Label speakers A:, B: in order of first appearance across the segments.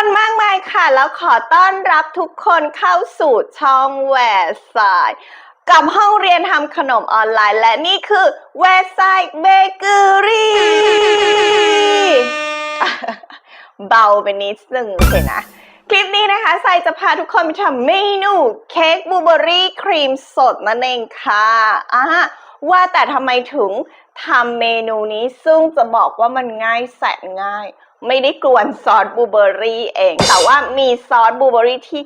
A: คนมากมายค่ะ แล้วขอต้อนรับทุกคนเข้าสู่ช่องแวร์สายกับห้องเรียนทำขนมออนไลน์ และนี่คือแวร์สายเบเกอรี่เบาไปนิดนึงโอเคนะ คลิปนี้นะคะไซจะพาทุกคนไปทำเมนูเค้กบลูเบอรี่ครีมสดนั่นเองค่ะอ่าว่าแต่ทำไมถึงทำเมนูนี้ซึ่งจะบอกว่ามันง่ายแสนง่าย ไม่ได้กวนซอสบลูเบอรี่เอง แต่ว่ามีซอสบลูเบอรี่ที่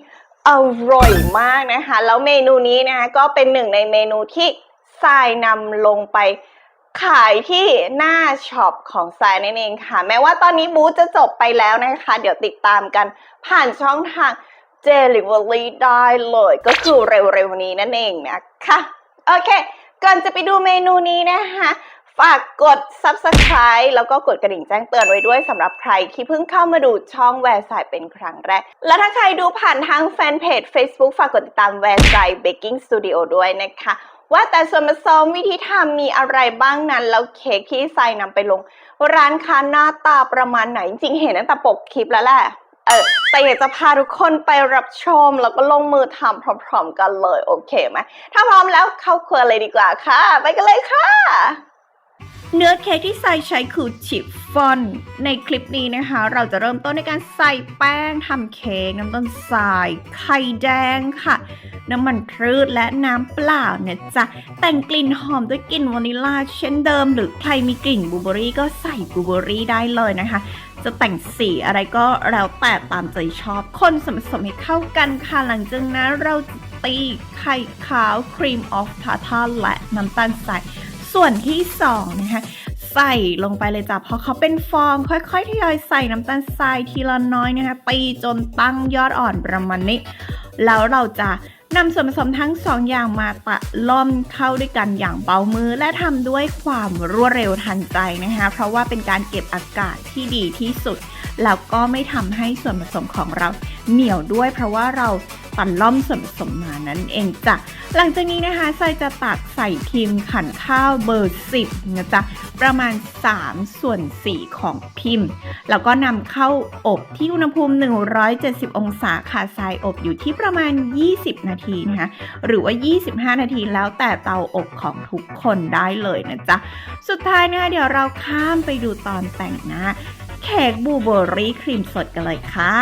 A: อร่อยมากนะคะ แล้วเมนูนี้นะคะก็เป็นหนึ่งในเมนูที่ทรายนำลงไปขายที่หน้าช็อปของทรายนั่นเองค่ะ แม้ว่าตอนนี้บูธจะจบไปแล้วนะคะ เดี๋ยวติดตามกันผ่านช่องทาง Delivery ได้เลย ก็คือเร็วๆนี้นั่นเองนะคะ โอเค ก่อนจะไปดูเมนูนี้นะคะ ฝากกด Subscribe แล้วก็กดกระดิ่งแจ้งเตือนไว้ด้วยสำหรับใครที่เพิ่งเข้ามาดูช่องแวร์สายเป็นครั้งแรก และถ้าใครดูผ่านทางแฟนเพจ Facebook ฝากกดติดตามแวร์สายเบกกิ้งสตูดิโอด้วยนะคะ ว่าแต่ส่วนผสมวิธีทำมีอะไรบ้างนั้น แล้วเค้กที่ใส่นำไปลง ร้านค้าหน้าตาประมาณไหน จริงเห็นตั้งแต่ปกคลิปแล้วแหละเออแต่อยากจะพาทุกคนไปรับชม แล้วก็ลงมือทำพร้อม ๆ กันเลยโอเคไหมถ้าพร้อมแล้วเข้าครัวเลยดีกว่าค่ะ ไปกันเลยค่ะ เนื้อเค้กที่ใส่ใช้คือชิฟฟ่อน ในคลิปนี้นะคะ เราจะเริ่มต้นในการใส่แป้งทำเค้กน้ำตาลทราย ไข่แดงค่ะ น้ำมันพืชและน้ำเปล่านะจ๊ะ แต่งกลิ่นหอมด้วยกลิ่นวานิลลาเช่นเดิม หรือใครมีกลิ่นบลูเบอรี่ก็ใส่บลูเบอรี่ได้เลยนะคะ จะแต่งสีอะไรก็แล้วแต่ตามใจชอบ คนสมผสมให้เข้ากันค่ะ หลังจากนั้นเราตีไข่ขาวครีมออฟทาทาและน้ำตาลทราย ส่วนที่สองนะคะใส่ลงไปเลยจ้ะเพราะเขาเป็นฟองค่อยๆทยอยใส่น้ำตาลทรายทีละน้อยนะคะตีจนตั้งยอดอ่อนประมาณนี้ แล้วเราจะนำส่วนผสมทั้งสองอย่างมาตะล่อมเข้าด้วยกันอย่างเบามือ และทำด้วยความรวดเร็วทันใจนะคะ เพราะว่าเป็นการเก็บอากาศที่ดีที่สุด แล้วก็ไม่ทำให้ส่วนผสมของเราเหนียวด้วย เพราะว่าเรา ปั่นล่อมส่วนผสมมานั่นเองจ้ะ หลังจากนี้นะคะไซจะตักใส่พิมพ์ขันข้าวเบอร์ 10นะจ๊ะ ประมาณ 3 ส่วน 4 ของพิมพ์ แล้วก็นำเข้าอบที่อุณหภูมิ 170 องศาค่ะทรายอบอยู่ที่ประมาณ 20 นาทีนะคะ หรือว่า 25 นาทีแล้วแต่เตาอบของทุกคนได้เลยนะจ๊ะ สุดท้ายนะคะเดี๋ยวเราข้ามไปดูตอนแต่งหน้าเค้กบูเบอร์รี่ครีมสดกันเลยค่ะ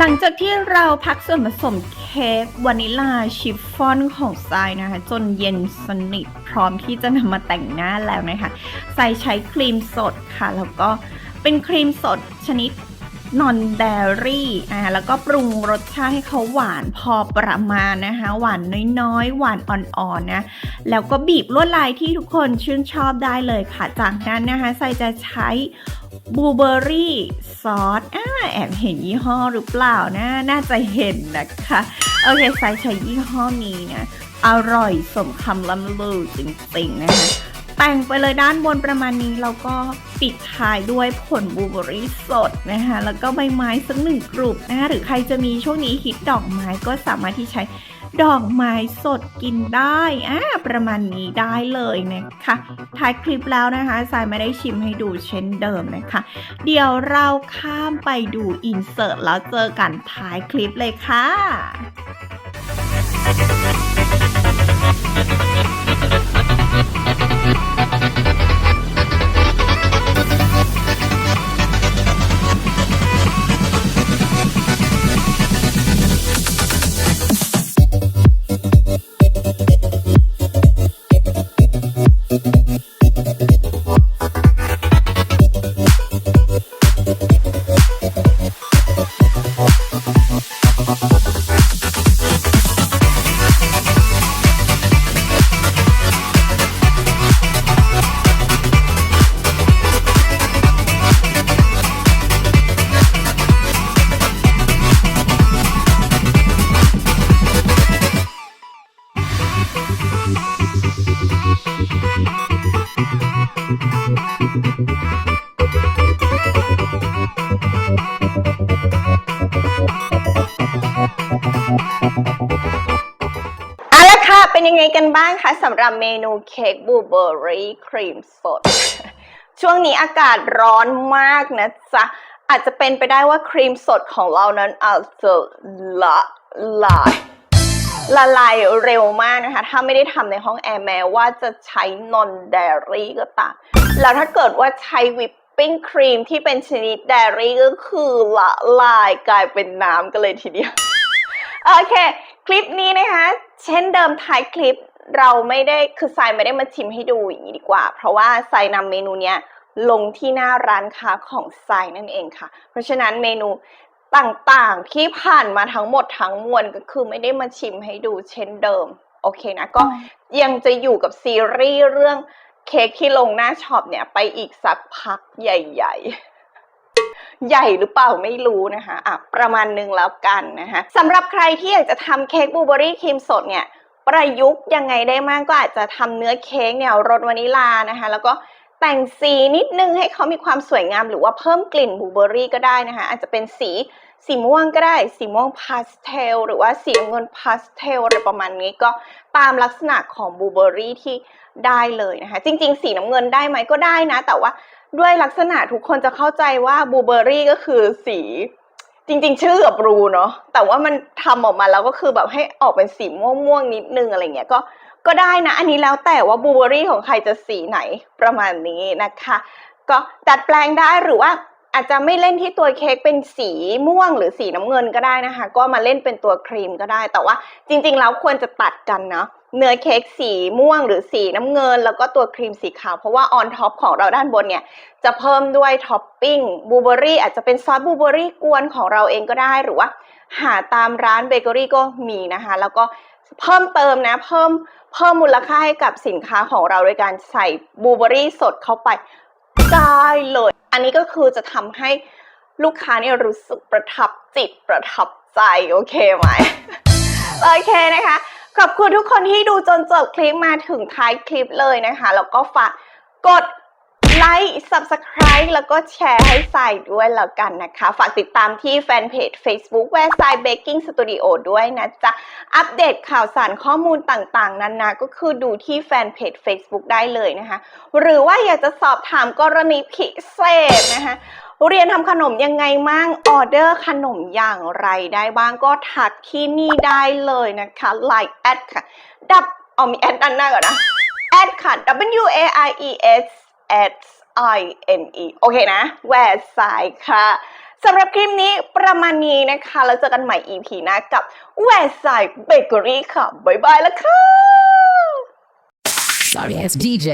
A: หลังจากที่เราพักส่วนผสมเค้กวานิลลาชิฟฟ่อนของทรายนะคะ จนเย็นสนิทพร้อมที่จะนำมาแต่งหน้าแล้วนะคะทรายใช้ครีมสดค่ะ แล้วก็เป็นครีมสดชนิดนอนเดรี่อ่าแล้วก็ปรุงรสชาติให้เขาหวานพอประมาณนะคะ หวานน้อยๆ หวานอ่อนๆนะแล้วก็บีบลวดลายที่ทุกคนชื่นชอบได้เลยค่ะ จากนั้นนะคะไซจะใช้ บลูเบอร์รี่ซอสอ่าแอบเห็นยี่ห้อหรือเปล่านะ น่าจะเห็นนะคะ โอเคไซใช้ยี่ห้อนี้นะ อร่อยสมคำล่ำลือจริงๆนะคะ แต่งไปเลยด้านบนประมาณนี้ แล้วก็ปิดท้ายด้วยผลบลูเบอร์รี่สดนะคะ แล้วก็ใบไม้สักหนึ่งกลุ่มนะคะหรือใครจะมีช่วงนี้ฮิตดอกไม้ก็สามารถที่ใช้ ดอกไม้สดกินได้อ่าประมาณนี้ได้เลยนะคะท้ายคลิปแล้วนะคะสายไม่ได้ชิมให้ดูเช่นเดิมนะคะ เดี๋ยวเราข้ามไปดูอินเสิร์ตแล้วเจอกันท้ายคลิปเลยค่ะ
B: Mm-hmm.
A: เป็นยังไงกันบ้างคะสำหรับเมนูเค้กบลูเบอร์รี่ครีมสด ช่วงนี้อากาศร้อนมากนะจ๊ะ อาจจะเป็นไปได้ว่าครีมสดของเรานั้นอาจจะละลายละลายเร็วมากนะคะ ถ้าไม่ได้ทำในห้องแอร์แม้ว่าจะใช้นอนเดรี่ก็ตาม แล้วถ้าเกิดว่าใช้วิปปิ้งครีมที่เป็นชนิดเดรี่ก็คือละลายกลายเป็นน้ำกันเลยทีเดียว โอเค คลิปนี้นะคะ เช่นเดิมท้ายคลิปเราไม่ได้คือทรายไม่ได้มาชิมให้ดูอย่างนี้ดีกว่า เพราะว่าทรายนำเมนูเนี้ยลงที่หน้าร้านค้าของทรายนั่นเองค่ะ เพราะฉะนั้นเมนูต่างๆที่ผ่านมาทั้งหมดทั้งมวลก็คือไม่ได้มาชิมให้ดูเช่นเดิม โอเคนะ ก็ยังจะอยู่กับซีรีส์เรื่องเค้กที่ลงหน้าช็อปเนี่ยไปอีกสักพักใหญ่ ๆ ใหญ่หรือเปล่าไม่รู้นะคะอะประมาณนึงแล้วกันนะคะสำหรับใครที่อยากจะทำเค้กบลูเบอรี่ครีมสดเนี่ยประยุกต์ยังไงได้มากก็อาจจะทำเนื้อเค้กเนี่ยรสวานิลานะคะ แล้วก็แต่งสีนิดนึงให้เขามีความสวยงามหรือว่าเพิ่มกลิ่นบลูเบอรี่ก็ได้นะคะ อาจจะเป็นสีสีม่วงก็ได้ สีม่วงพาสเทลหรือว่าสีเงินพาสเทลอะไรประมาณนี้ก็ตามลักษณะของบลูเบอรี่ที่ได้เลยนะคะ จริง ๆ สีน้ำเงินได้ไหมก็ได้นะ แต่ว่า ด้วยลักษณะทุกคนจะเข้าใจว่าบลูเบอรี่ก็คือสีจริงๆ ชื่อกับบลูเนาะแต่ว่ามันทำออกมาแล้วก็คือแบบให้ออกเป็นสีม่วงๆนิดนึงอะไรเงี้ยก็ก็ได้นะ อันนี้แล้วแต่ว่าบลูเบอรี่ของใครจะสีไหนประมาณนี้นะคะ ก็ดัดแปลงได้หรือว่าอาจจะไม่เล่นที่ตัวเค้กเป็นสีม่วงหรือสีน้ำเงินก็ได้นะคะ ก็มาเล่นเป็นตัวครีมก็ได้ แต่ว่าจริง ๆ แล้วควรจะตัดกันเนาะ เนื้อเค้กสีม่วงหรือสีน้ำเงิน แล้วก็ตัวครีมสีขาว เพราะว่าออนท็อปของเราด้านบนเนี่ย จะเพิ่มด้วยท็อปปิ้งบลูเบอรี่อาจจะเป็นซอสบลูเบอรี่กวนของเราเองก็ได้หรือว่า หาตามร้านเบเกอรี่ก็มีนะคะ แล้วก็เพิ่มเติมนะ เพิ่มเพิ่มมูลค่าให้กับสินค้าของเราโดยการใส่บลูเบอรี่สดเข้าไปได้เลย อันนี้ก็คือจะทำให้ลูกค้าเนี่ยรู้สึกประทับจิตประทับใจโอเคไหมโอเคนะคะ ขอบคุณทุกคนที่ดูจนจบคลิปมาถึงท้ายคลิปเลยนะคะ แล้วก็ฝากกดไลค์ subscribe แล้วก็แชร์ให้ใส่ด้วยแล้วกันนะคะ ฝากติดตามที่แฟนเพจ Facebook แวร์ไซ Baking Studio ด้วยนะจ๊ะ อัปเดตข่าวสารข้อมูลต่างๆ นานาก็คือดูที่แฟนเพจ Facebook ได้เลยนะคะ หรือว่าอยากจะสอบถามกรณีพิเศษนะคะ เรียนทำขนมยังไงมั่งออเดอร์ขนมอย่างไรได้บ้างก็ทักที่นี่ได้เลยนะคะ Line แอดค่ะ ดับเอามีแอดด้านหน้าก่อนนะแอดค่ะ W A I E S S I N E โอเคนะ แวร์สายค่ะสำหรับคลิปนี้ประมาณนี้นะคะ แล้วเจอกันใหม่ EP หน้ากับแวร์สายเบเกอรี่ค่ะ บ๊ายบายแล้วค่ะ
B: Sorry ass DJ.